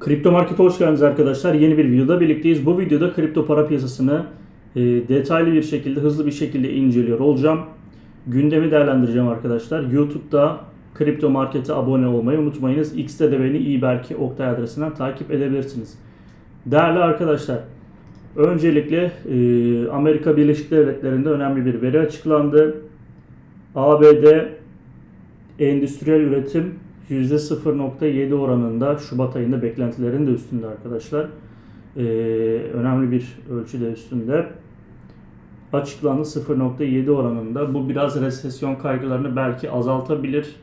Kripto Market'e hoş geldiniz arkadaşlar. Yeni bir videoda birlikteyiz. Bu videoda kripto para piyasasını e, detaylı bir şekilde, hızlı bir şekilde inceliyor olacağım. Gündemi değerlendireceğim arkadaşlar. YouTube'da Kripto Market'e abone olmayı unutmayınız. X'te de beni İberki Oktay adresinden takip edebilirsiniz. Değerli arkadaşlar, öncelikle e, Amerika Birleşik Devletleri'nde önemli bir veri açıklandı. ABD endüstriyel üretim %0.7 oranında Şubat ayında beklentilerin de üstünde arkadaşlar. Ee, önemli bir ölçüde üstünde. Açıklandı 0.7 oranında. Bu biraz resesyon kaygılarını belki azaltabilir.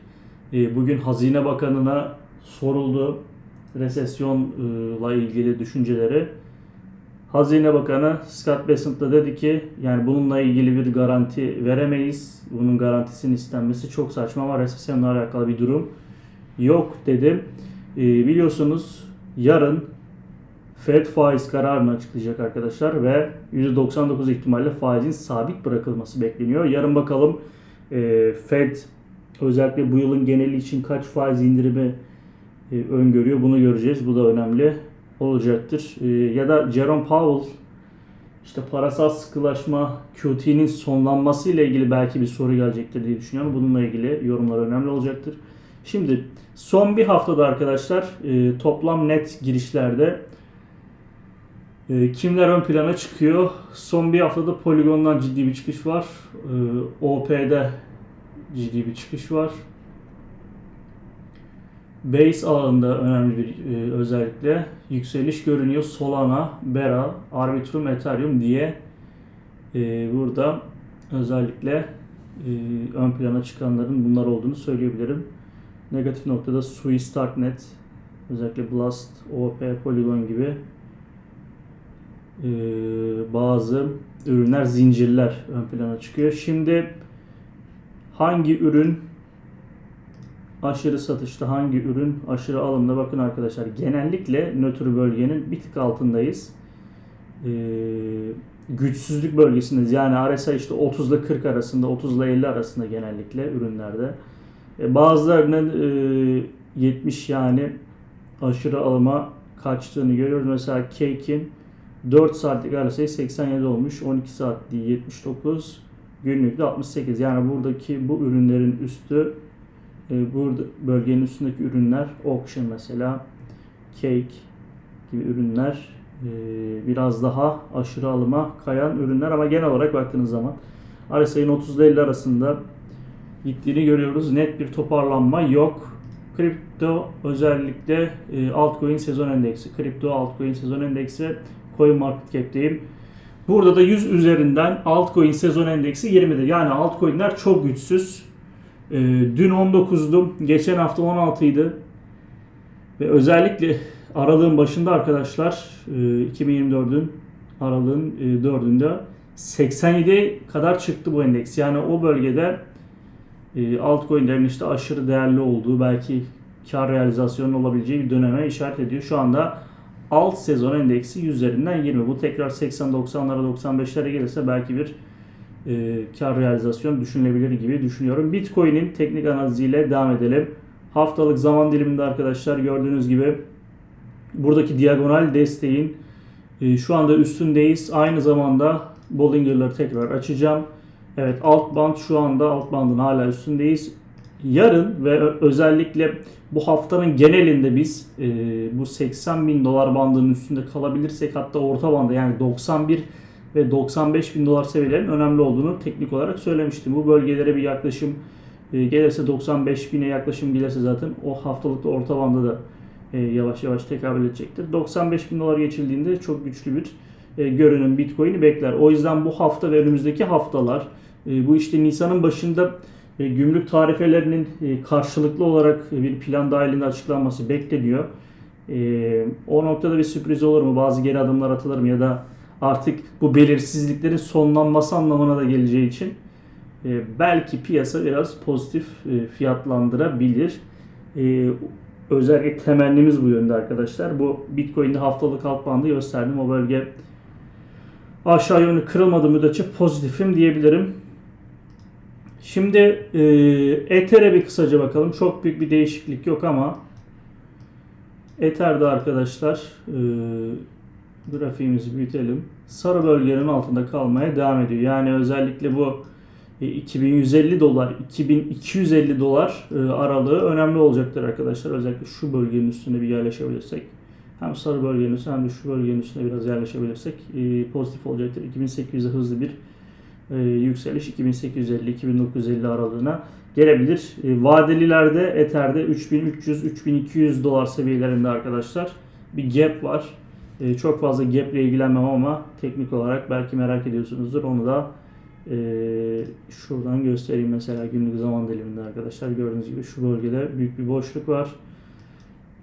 Ee, bugün Hazine Bakanı'na soruldu resesyonla ilgili düşünceleri. Hazine Bakanı Scott Bessent da dedi ki yani bununla ilgili bir garanti veremeyiz. Bunun garantisinin istenmesi çok saçma ama resesyonla alakalı bir durum yok dedi. Ee, biliyorsunuz yarın Fed faiz kararını açıklayacak arkadaşlar ve %99 ihtimalle faizin sabit bırakılması bekleniyor. Yarın bakalım e, Fed özellikle bu yılın geneli için kaç faiz indirimi e, öngörüyor bunu göreceğiz. Bu da önemli olacaktır. E, ya da Jerome Powell işte parasal sıkılaşma QT'nin sonlanması ile ilgili belki bir soru gelecektir diye düşünüyorum. Bununla ilgili yorumlar önemli olacaktır. Şimdi son bir haftada arkadaşlar e, toplam net girişlerde e, kimler ön plana çıkıyor? Son bir haftada Polygon'dan ciddi bir çıkış var. E, OP'de ciddi bir çıkış var. Base ağında önemli bir e, özellikle yükseliş görünüyor. Solana, Bera, Arbitrum, Ethereum diye burada özellikle ön plana çıkanların bunlar olduğunu söyleyebilirim. Negatif noktada Sui, Starknet, özellikle Blast, OP, Polygon gibi e, bazı ürünler, zincirler ön plana çıkıyor. Şimdi hangi ürün aşırı satışta, hangi ürün aşırı alımda bakın arkadaşlar genellikle nötr bölgenin bir tık altındayız. E, güçsüzlük bölgesindeyiz. Yani RSI işte 30 ile 40 arasında, 30 ile 50 arasında genellikle ürünlerde. E, bazılarının e, 70 yani aşırı alıma kaçtığını görüyoruz. Mesela Cake'in 4 saatlik RSI 87 olmuş. 12 saatliği 79. Günlük de 68. Yani buradaki bu ürünlerin üstü e, burada bölgenin üstündeki ürünler auction mesela cake gibi ürünler e, biraz daha aşırı alıma kayan ürünler ama genel olarak baktığınız zaman RSI'nin 30 ile 50 arasında gittiğini görüyoruz. Net bir toparlanma yok. Kripto özellikle e, altcoin sezon endeksi, kripto altcoin sezon endeksi Coin Market Cap'teyim. Burada da 100 üzerinden altcoin sezon endeksi 20'de. Yani altcoin'ler çok güçsüz. E, dün 19'dum. Geçen hafta 16'ydı. Ve özellikle aralığın başında arkadaşlar e, 2024'ün aralığın e, 4'ünde 87 kadar çıktı bu endeks. Yani o bölgede altcoin'lerin işte aşırı değerli olduğu belki kar realizasyonu olabileceği bir döneme işaret ediyor. Şu anda alt sezon endeksi üzerinden 20. Bu tekrar 80-90'lara 95'lere gelirse belki bir e, kar realizasyon düşünülebilir gibi düşünüyorum. Bitcoin'in teknik analiziyle devam edelim. Haftalık zaman diliminde arkadaşlar gördüğünüz gibi buradaki diagonal desteğin e, şu anda üstündeyiz. Aynı zamanda Bollinger'ları tekrar açacağım. Evet alt band şu anda alt bandın hala üstündeyiz. Yarın ve özellikle bu haftanın genelinde biz e, bu 80 bin dolar bandının üstünde kalabilirsek hatta orta banda yani 91 ve 95 bin dolar seviyelerinin önemli olduğunu teknik olarak söylemiştim. Bu bölgelere bir yaklaşım e, gelirse 95 bine yaklaşım gelirse zaten o haftalıkta orta banda da e, yavaş yavaş tekabül edecektir. 95 bin dolar geçildiğinde çok güçlü bir e, görünüm Bitcoin'i bekler. O yüzden bu hafta ve önümüzdeki haftalar bu işte Nisan'ın başında e, gümrük tarifelerinin e, karşılıklı olarak bir plan dahilinde açıklanması bekleniyor. E, o noktada bir sürpriz olur mu? Bazı geri adımlar atılır mı? Ya da artık bu belirsizliklerin sonlanması anlamına da geleceği için e, belki piyasa biraz pozitif e, fiyatlandırabilir. E, özellikle temennimiz bu yönde arkadaşlar. Bu Bitcoin'de haftalık alt bandı gösterdim. O bölge aşağı yönlü kırılmadığı müddetçe pozitifim diyebilirim. Şimdi e, Ether'e bir kısaca bakalım. Çok büyük bir değişiklik yok ama Ether'de arkadaşlar e, grafiğimizi büyütelim. Sarı bölgenin altında kalmaya devam ediyor. Yani özellikle bu e, 2150 dolar, 2250 dolar e, aralığı önemli olacaktır arkadaşlar. Özellikle şu bölgenin üstüne bir yerleşebilirsek. Hem sarı bölgenin üstüne hem de şu bölgenin üstüne biraz yerleşebilirsek e, pozitif olacaktır. 2800'e hızlı bir e, yükseliş 2850-2950 aralığına gelebilir. E, vadelilerde Ether'de 3300-3200 dolar seviyelerinde arkadaşlar bir gap var. E, çok fazla gap ile ilgilenmem ama teknik olarak belki merak ediyorsunuzdur. Onu da e, şuradan göstereyim mesela günlük zaman diliminde arkadaşlar. Gördüğünüz gibi şu bölgede büyük bir boşluk var.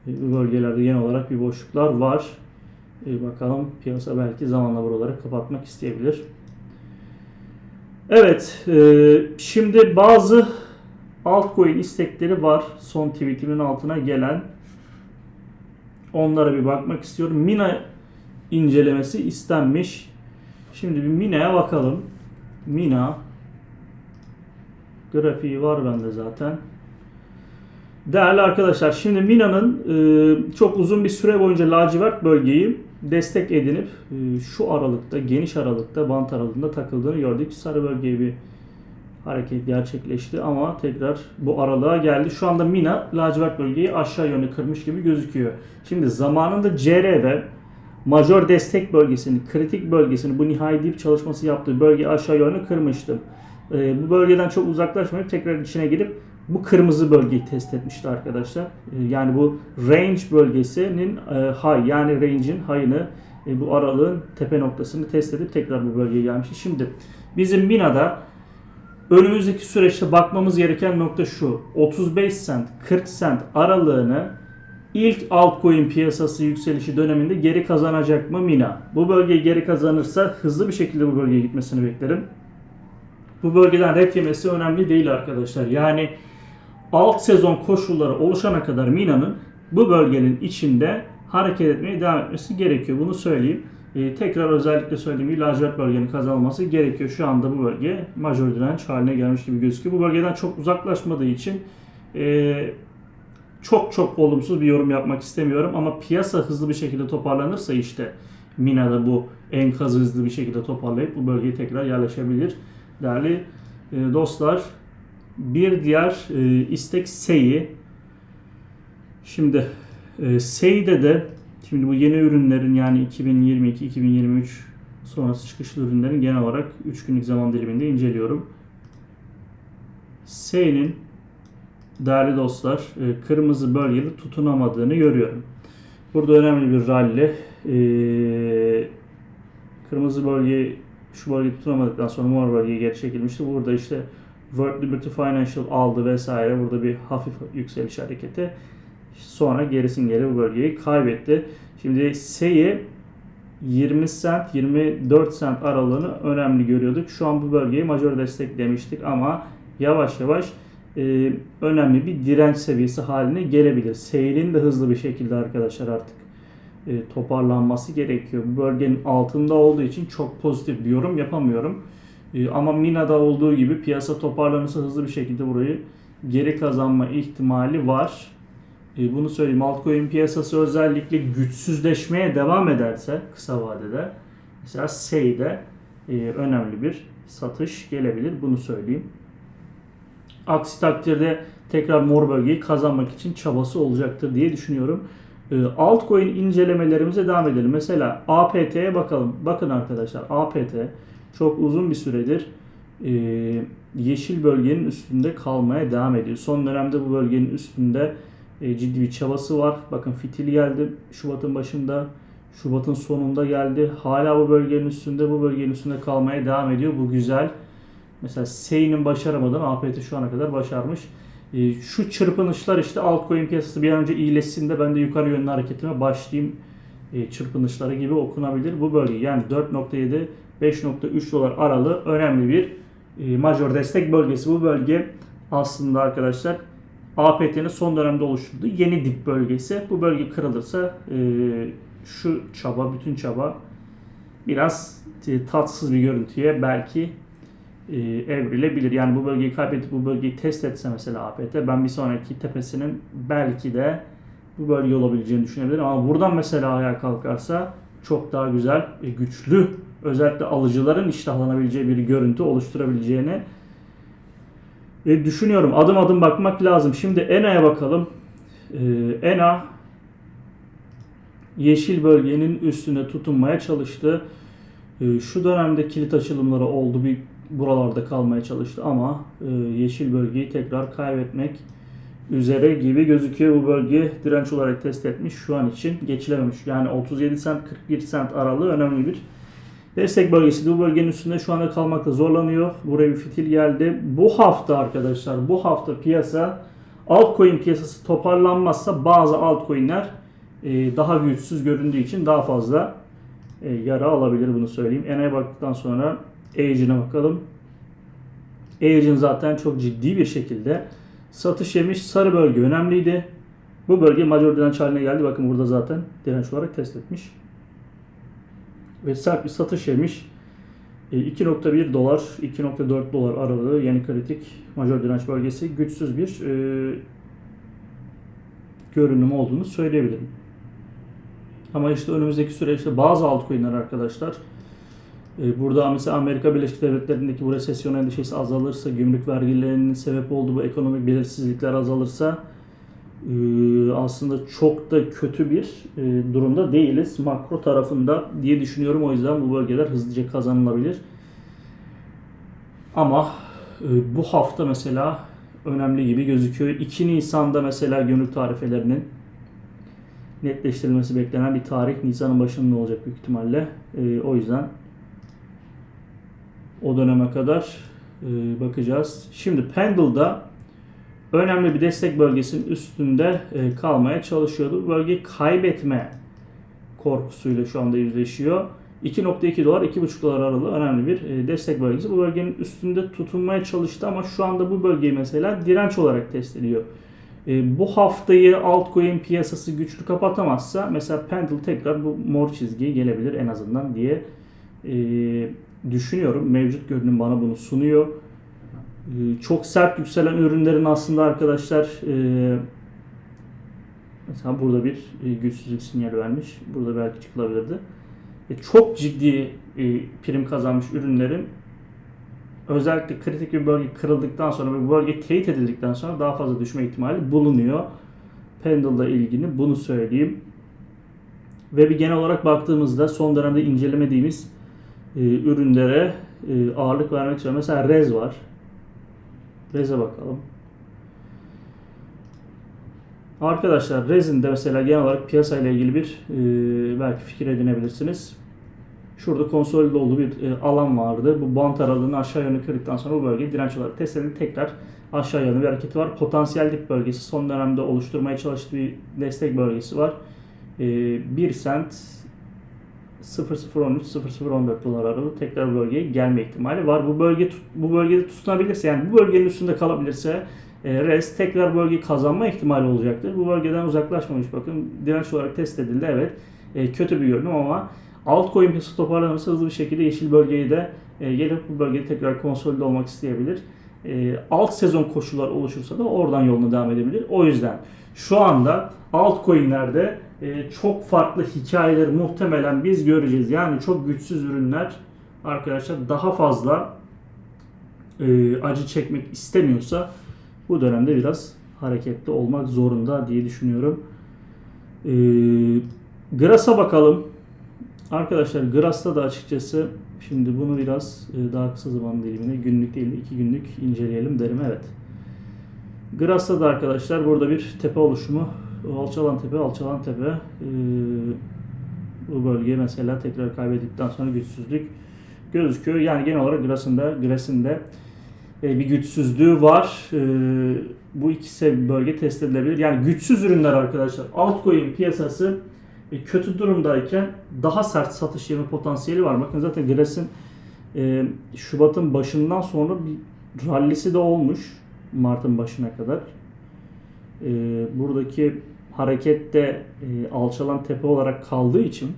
E, bu bölgelerde genel olarak bir boşluklar var. E, bakalım piyasa belki zamanla buraları kapatmak isteyebilir. Evet, e, şimdi bazı altcoin istekleri var. Son tweetimin altına gelen. Onlara bir bakmak istiyorum. Mina incelemesi istenmiş. Şimdi bir Mina'ya bakalım. Mina grafiği var bende zaten. Değerli arkadaşlar şimdi Mina'nın e, çok uzun bir süre boyunca lacivert bölgeyi destek edinip e, şu aralıkta geniş aralıkta bant aralığında takıldığını gördük. Sarı bölgeye bir hareket gerçekleşti ama tekrar bu aralığa geldi. Şu anda Mina lacivert bölgeyi aşağı yönlü kırmış gibi gözüküyor. Şimdi zamanında CR'de major destek bölgesini, kritik bölgesini, bu nihai dip çalışması yaptığı bölgeyi aşağı yönlü kırmıştım. E, bu bölgeden çok uzaklaşmayıp tekrar içine girip bu kırmızı bölgeyi test etmişti arkadaşlar. E, yani bu range bölgesinin e, high yani range'in high'ını e, bu aralığın tepe noktasını test edip tekrar bu bölgeye gelmişti. Şimdi bizim Mina'da önümüzdeki süreçte bakmamız gereken nokta şu. 35 cent 40 cent aralığını ilk altcoin piyasası yükselişi döneminde geri kazanacak mı Mina? Bu bölgeyi geri kazanırsa hızlı bir şekilde bu bölgeye gitmesini beklerim. Bu bölgeden red yemesi önemli değil arkadaşlar. Yani alt sezon koşulları oluşana kadar Mina'nın bu bölgenin içinde hareket etmeye devam etmesi gerekiyor. Bunu söyleyeyim. Ee, tekrar özellikle söylediğim gibi lacivert bölgenin kazanılması gerekiyor. Şu anda bu bölge major direnç haline gelmiş gibi gözüküyor. Bu bölgeden çok uzaklaşmadığı için e, çok çok olumsuz bir yorum yapmak istemiyorum. Ama piyasa hızlı bir şekilde toparlanırsa işte Mina'da bu enkazı hızlı bir şekilde toparlayıp bu bölgeye tekrar yerleşebilir. Değerli e, dostlar bir diğer e, istek SEI. Şimdi e, SEI'de de şimdi bu yeni ürünlerin yani 2022-2023 sonrası çıkışlı ürünlerin genel olarak 3 günlük zaman diliminde inceliyorum. SEI'nin değerli dostlar e, kırmızı bölgede tutunamadığını görüyorum. Burada önemli bir rally. E, kırmızı bölge şu bölgeyi tutunamadıktan sonra mor bölgeye geri çekilmişti. Burada işte World Liberty Financial aldı vesaire. Burada bir hafif yükseliş hareketi. Sonra gerisin geri bu bölgeyi kaybetti. Şimdi SE'yi 20 cent 24 cent aralığını önemli görüyorduk. Şu an bu bölgeyi major destek demiştik ama yavaş yavaş e, önemli bir direnç seviyesi haline gelebilir. Seyrin de hızlı bir şekilde arkadaşlar artık e, toparlanması gerekiyor. Bu bölgenin altında olduğu için çok pozitif bir yorum yapamıyorum. E, ama Mina'da olduğu gibi piyasa toparlanırsa hızlı bir şekilde burayı geri kazanma ihtimali var. E, bunu söyleyeyim. Altcoin piyasası özellikle güçsüzleşmeye devam ederse kısa vadede mesela SEI'de e, önemli bir satış gelebilir. Bunu söyleyeyim. Aksi takdirde tekrar mor bölgeyi kazanmak için çabası olacaktır diye düşünüyorum. E, altcoin incelemelerimize devam edelim. Mesela APT'ye bakalım. Bakın arkadaşlar APT çok uzun bir süredir e, yeşil bölgenin üstünde kalmaya devam ediyor. Son dönemde bu bölgenin üstünde e, ciddi bir çabası var. Bakın fitil geldi Şubat'ın başında. Şubat'ın sonunda geldi. Hala bu bölgenin üstünde, bu bölgenin üstünde kalmaya devam ediyor. Bu güzel. Mesela Sey'nin başaramadan APT şu ana kadar başarmış. E, şu çırpınışlar işte altcoin piyasası bir an önce iyileşsin de ben de yukarı yönlü hareketime başlayayım e, çırpınışları gibi okunabilir. Bu bölge yani 4.7 5.3 dolar aralığı önemli bir e, major destek bölgesi. Bu bölge aslında arkadaşlar APT'nin son dönemde oluşturduğu yeni dip bölgesi. Bu bölge kırılırsa e, şu çaba, bütün çaba biraz e, tatsız bir görüntüye belki e, evrilebilir. Yani bu bölgeyi kaybedip bu bölgeyi test etse mesela APT ben bir sonraki tepesinin belki de bu bölge olabileceğini düşünebilirim. Ama buradan mesela ayağa kalkarsa çok daha güzel, e, güçlü, özellikle alıcıların iştahlanabileceği bir görüntü oluşturabileceğini e, düşünüyorum. Adım adım bakmak lazım. Şimdi ENA'ya bakalım. E, ENA yeşil bölgenin üstüne tutunmaya çalıştı. E, şu dönemde kilit açılımları oldu. Bir buralarda kalmaya çalıştı ama e, yeşil bölgeyi tekrar kaybetmek üzere gibi gözüküyor. Bu bölge direnç olarak test etmiş. Şu an için geçilememiş. Yani 37 sent 41 sent aralığı önemli bir destek bölgesi. Bu bölgenin üstünde şu anda kalmakta zorlanıyor. Buraya bir fitil geldi. Bu hafta arkadaşlar bu hafta piyasa altcoin piyasası toparlanmazsa bazı altcoin'ler e, daha güçsüz göründüğü için daha fazla e, yara alabilir bunu söyleyeyim. Ena'ya baktıktan sonra Asian'a bakalım. Asian zaten çok ciddi bir şekilde satış yemiş. Sarı bölge önemliydi. Bu bölge major direnç haline geldi. Bakın burada zaten direnç olarak test etmiş. Ve sert bir satış yemiş. E, 2.1 dolar, 2.4 dolar aralığı yeni kritik major direnç bölgesi güçsüz bir e, görünüm olduğunu söyleyebilirim. Ama işte önümüzdeki süreçte bazı altcoin'ler arkadaşlar e, Burada mesela Amerika Birleşik Devletleri'ndeki bu resesyon endişesi azalırsa, gümrük vergilerinin sebep olduğu bu ekonomik belirsizlikler azalırsa e, aslında çok da kötü bir e, durumda değiliz makro tarafında diye düşünüyorum. O yüzden bu bölgeler hızlıca kazanılabilir. Ama bu hafta mesela önemli gibi gözüküyor. 2 Nisan'da mesela gümrük tarifelerinin netleştirilmesi beklenen bir tarih. Nisan'ın başında olacak büyük ihtimalle. O yüzden o döneme kadar e, bakacağız. Şimdi Pendle'da önemli bir destek bölgesinin üstünde e, kalmaya çalışıyordu. Bu bölgeyi kaybetme korkusuyla şu anda yüzleşiyor. 2.2 dolar, 2.5 dolar aralığı önemli bir e, destek bölgesi. Bu bölgenin üstünde tutunmaya çalıştı ama şu anda bu bölgeyi mesela direnç olarak test ediyor. E, bu haftayı altcoin piyasası güçlü kapatamazsa mesela Pendle tekrar bu mor çizgiye gelebilir en azından diye düşünüyorum. Mevcut görünüm bana bunu sunuyor. Ee, çok sert yükselen ürünlerin aslında arkadaşlar e, mesela burada bir e, güçsüzlük sinyali vermiş. Burada belki çıkılabilirdi. E, çok ciddi prim kazanmış ürünlerin özellikle kritik bir bölge kırıldıktan sonra ve bölge teyit edildikten sonra daha fazla düşme ihtimali bulunuyor. Pendle'la ilgili bunu söyleyeyim. Ve bir genel olarak baktığımızda son dönemde incelemediğimiz e, ürünlere e, ağırlık vermek istiyorum. Mesela Rez var. Rez'e bakalım. Arkadaşlar Rez'in de mesela genel olarak piyasayla ilgili bir e, belki fikir edinebilirsiniz. Şurada konsolide olduğu bir e, alan vardı. Bu bant aralığını aşağı yönlü kırdıktan sonra bu bölge direnç olarak test edildi. Tekrar aşağı yönlü bir hareketi var. Potansiyel dip bölgesi son dönemde oluşturmaya çalıştığı bir destek bölgesi var. E, 1 sent 0013-0014 dolar aralığı tekrar bölgeye gelme ihtimali var. Bu bölge bu bölgede tutunabilirse yani bu bölgenin üstünde kalabilirse e, RES tekrar bölgeyi kazanma ihtimali olacaktır. Bu bölgeden uzaklaşmamış bakın direnç olarak test edildi evet e, kötü bir görünüm ama altcoin piyasası toparlanırsa hızlı bir şekilde yeşil bölgeyi de e, gelip bu bölgede tekrar konsolide olmak isteyebilir. E, alt sezon koşullar oluşursa da oradan yoluna devam edebilir. O yüzden şu anda altcoin'lerde çok farklı hikayeleri muhtemelen biz göreceğiz. Yani çok güçsüz ürünler arkadaşlar daha fazla e, acı çekmek istemiyorsa bu dönemde biraz hareketli olmak zorunda diye düşünüyorum. E, Gras'a bakalım. Arkadaşlar Gras'ta da açıkçası şimdi bunu biraz e, daha kısa zaman dilimine günlük değil de iki günlük inceleyelim derim. Evet. Gras'ta da arkadaşlar burada bir tepe oluşumu alçalan tepe, alçalan tepe e, bu bölge mesela tekrar kaybettikten sonra güçsüzlük gözüküyor. Yani genel olarak Gras'inde e, bir güçsüzlüğü var. E, bu ikisi bölge test edilebilir. Yani güçsüz ürünler arkadaşlar. Altcoin piyasası e, kötü durumdayken daha sert satış yeme potansiyeli var. Bakın zaten Gras'ın e, Şubat'ın başından sonra bir rallisi de olmuş. Mart'ın başına kadar. Buradaki harekette e, alçalan tepe olarak kaldığı için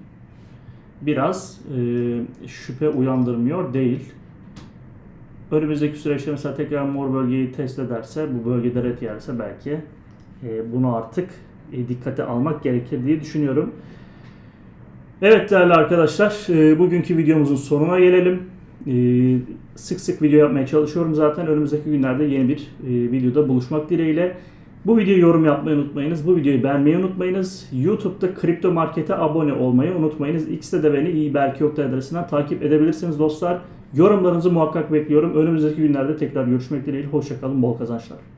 biraz e, şüphe uyandırmıyor değil. Önümüzdeki süreçte mesela tekrar mor bölgeyi test ederse, bu bölgede red yerse belki e, bunu artık e, dikkate almak gerekir diye düşünüyorum. Evet değerli arkadaşlar, e, bugünkü videomuzun sonuna gelelim. E, sık sık video yapmaya çalışıyorum zaten. Önümüzdeki günlerde yeni bir e, videoda buluşmak dileğiyle. Bu videoyu yorum yapmayı unutmayınız. Bu videoyu beğenmeyi unutmayınız. YouTube'da Kripto Market'e abone olmayı unutmayınız. X'te de beni iyi belki yok adresinden takip edebilirsiniz dostlar. Yorumlarınızı muhakkak bekliyorum. Önümüzdeki günlerde tekrar görüşmek dileğiyle. Hoşçakalın, bol kazançlar.